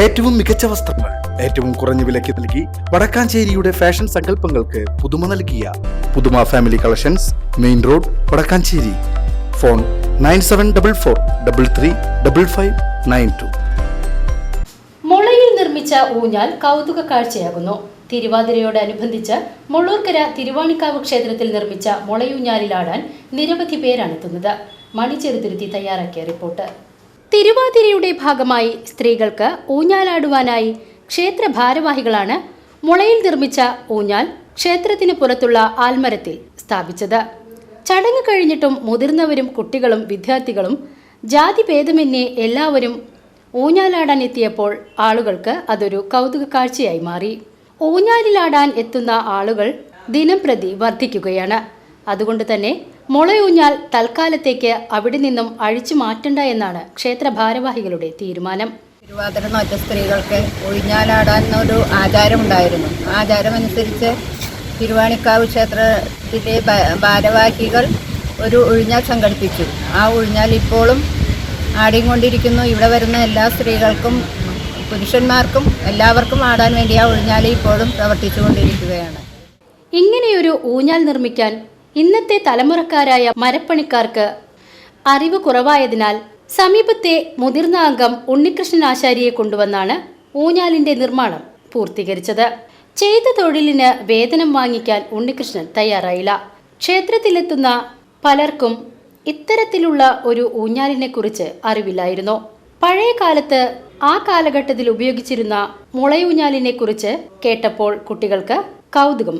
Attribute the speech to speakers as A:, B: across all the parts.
A: ഏറ്റവും മികച്ച വസ്ത്രങ്ങൾ ഏറ്റവും കുറഞ്ഞ വിലയ്ക്ക് നൽകി വടക്കാഞ്ചേരിയുടെ ഫാഷൻ സങ്കല്പങ്ങൾക്ക് പുതുമ നൽകിയ പുതുമ family collections main road Vadakkanchery. Phone nine seven double four double three double five nine two.
B: മുളയിൽ നിർമ്മിച്ച ഊഞ്ഞാൽ കൗതുക കാഴ്ചയാകുന്നു. തിരുവാതിരയോടനുബന്ധിച്ച് മുള്ളൂർക്കര തിരുവാണിക്കാവ് ക്ഷേത്രത്തിൽ നിർമ്മിച്ച മുളയൂഞ്ഞാലിലാടാൻ നിരവധി പേരാണെത്തുന്നത് മണിച്ചെറുതിരുത്തി തയ്യാറാക്കിയ റിപ്പോർട്ട്. തിരുവാതിരയുടെ ഭാഗമായി സ്ത്രീകൾക്ക് ഊഞ്ഞാലാടുവാനായി ക്ഷേത്ര ഭാരവാഹികളാണ് മുളയിൽ നിർമ്മിച്ച ഊഞ്ഞാൽ ക്ഷേത്രത്തിന് പുറത്തുള്ള ആൽമരത്തിൽ സ്ഥാപിച്ചത്. ചടങ്ങ് കഴിഞ്ഞിട്ടും മുതിർന്നവരും കുട്ടികളും വിദ്യാർത്ഥികളും ജാതി ഭേദമന്യേ എല്ലാവരും ഊഞ്ഞാലാടാൻ എത്തിയപ്പോൾ ആളുകൾക്ക് അതൊരു കൗതുക കാഴ്ചയായി മാറി. ഊഞ്ഞാലിലാടാൻ എത്തുന്ന ആളുകൾ ദിനം പ്രതി വർദ്ധിക്കുകയാണ്. അതുകൊണ്ട് തന്നെ മുളയൂഞ്ഞാൽ തൽക്കാലത്തേക്ക് അവിടെ നിന്നും അഴിച്ചു മാറ്റണ്ട എന്നാണ് ക്ഷേത്ര ഭാരവാഹികളുടെ തീരുമാനം.
C: തിരുവാതിര നോറ്റ സ്ത്രീകൾക്ക് ഒഴിഞ്ഞാലാടാൻ ഒരു ആചാരമുണ്ടായിരുന്നു. ആചാരമനുസരിച്ച് തിരുവാണിക്കാവ് ക്ഷേത്രത്തിലെ ഭാരവാഹികൾ ഒരു ഒഴിഞ്ഞാൽ സംഘടിപ്പിച്ചു. ആ ഒഴിഞ്ഞാൽ ഇപ്പോഴും ആടിക്കൊണ്ടിരിക്കുന്നു. ഇവിടെ വരുന്ന എല്ലാ സ്ത്രീകൾക്കും പുരുഷന്മാർക്കും എല്ലാവർക്കും ആടാൻ വേണ്ടി ആ ഒഴിഞ്ഞാൽ ഇപ്പോഴും പ്രവർത്തിച്ചുകൊണ്ടിരിക്കുകയാണ്.
B: ഇങ്ങനെയൊരു ഊഞ്ഞാൽ നിർമ്മിക്കാൻ ഇന്നത്തെ തലമുറക്കാരായ മരപ്പണിക്കാർക്ക് അറിവ് കുറവായതിനാൽ സമീപത്തെ മുതിർന്ന അംഗം ഉണ്ണികൃഷ്ണൻ ആശാരിയെ കൊണ്ടുവന്നാണ് ഊഞ്ഞാലിന്റെ നിർമ്മാണം പൂർത്തീകരിച്ചത്. ചെയ്ത തൊഴിലിന് വേതനം വാങ്ങിക്കാൻ ഉണ്ണികൃഷ്ണൻ തയ്യാറായില്ല. ക്ഷേത്രത്തിലെത്തുന്ന പലർക്കും ഇത്തരത്തിലുള്ള ഒരു ഊഞ്ഞാലിനെ കുറിച്ച് അറിവില്ലായിരുന്നു. പഴയ കാലത്ത് ആ കാലഘട്ടത്തിൽ ഉപയോഗിച്ചിരുന്ന മുളയൂഞ്ഞാലിനെ കുറിച്ച് കേട്ടപ്പോൾ കുട്ടികൾക്ക് കൗതുകം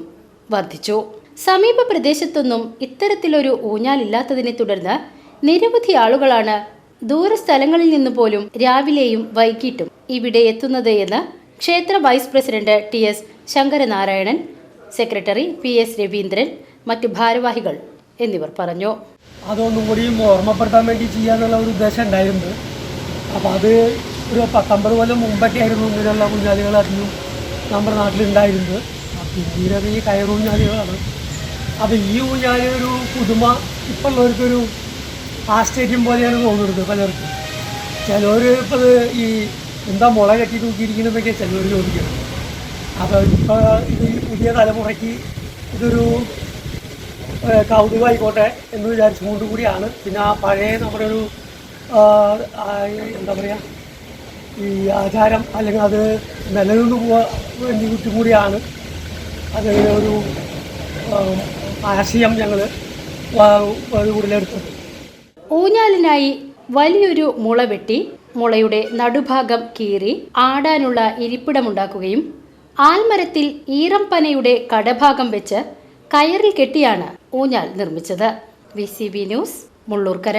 B: വർദ്ധിച്ചു. സമീപ പ്രദേശത്തൊന്നും ഇത്തരത്തിലൊരു ഊഞ്ഞാലില്ലാത്തതിനെ തുടർന്ന് നിരവധി ആളുകളാണ് ദൂരസ്ഥലങ്ങളിൽ നിന്ന് പോലും രാവിലെയും വൈകിട്ടും ഇവിടെ എത്തുന്നത് എന്ന് ക്ഷേത്ര vice president T S Sankaranarayanan secretary P S Raveendran മറ്റു ഭാരവാഹികൾ എന്നിവർ പറഞ്ഞു.
D: അതൊന്നും കൂടി ഓർമ്മപ്പെടുത്താൻ വേണ്ടി ചെയ്യാന്നുള്ള ഒരു ഉദ്ദേശം ഉണ്ടായിരുന്നു. അപ്പോൾ അത് ഒരു പത്തൊമ്പത് കൊല്ലം മുമ്പൊക്കെ ആയിരുന്നു ഇങ്ങനെയുള്ള കുഞ്ഞാലികൾ അധികം നമ്മുടെ നാട്ടിലുണ്ടായിരുന്നത്. പിന്നീട് ഈ കയറൂഞ്ഞാലികളാണ് അപ്പോൾ ഈ ഊഞ്ഞാലി ഒരു പുതുമ ഇപ്പം ഉള്ളവർക്കൊരു ആശ്ചര്യം പോലെയാണ് തോന്നുന്നത് പലർക്കും. ചിലവർ ഇപ്പോൾ ഈ എന്താ മുള കെട്ടി തൂക്കിയിരിക്കണമെന്നൊക്കെ ചിലവർ ചോദിക്കുന്നത് അപ്പോൾ ഇപ്പോൾ ഇത് പുതിയ തലമുറയ്ക്ക് ഇതൊരു കൗതുകമായിക്കോട്ടെ എന്ന് വിചാരിച്ചുകൊണ്ട് കൂടിയാണ്. പിന്നെ ആ പഴയ നമ്മുടെ ഒരു എന്താ പറയുക ഈ ആചാരം അല്ലെങ്കിൽ അത് നിലനിന്ന് പോവാൻ വേണ്ടി കൂടിയാണ് അത് ഒരു ആശയം ഞങ്ങൾ കൂടുതലെടുത്തത്
B: ഊഞ്ഞാലിനായി വലിയൊരു മുള വെട്ടി മുളയുടെ നടുഭാഗം കീറി ആടാനുള്ള ഇരിപ്പിടമുണ്ടാക്കുകയും ആൽമരത്തിൽ ഈറംപനയുടെ കടഭാഗം വെച്ച് കയറിൽ കെട്ടിയാണ് ഊഞ്ഞാൽ നിർമ്മിച്ചത്. V news Mulloorkara.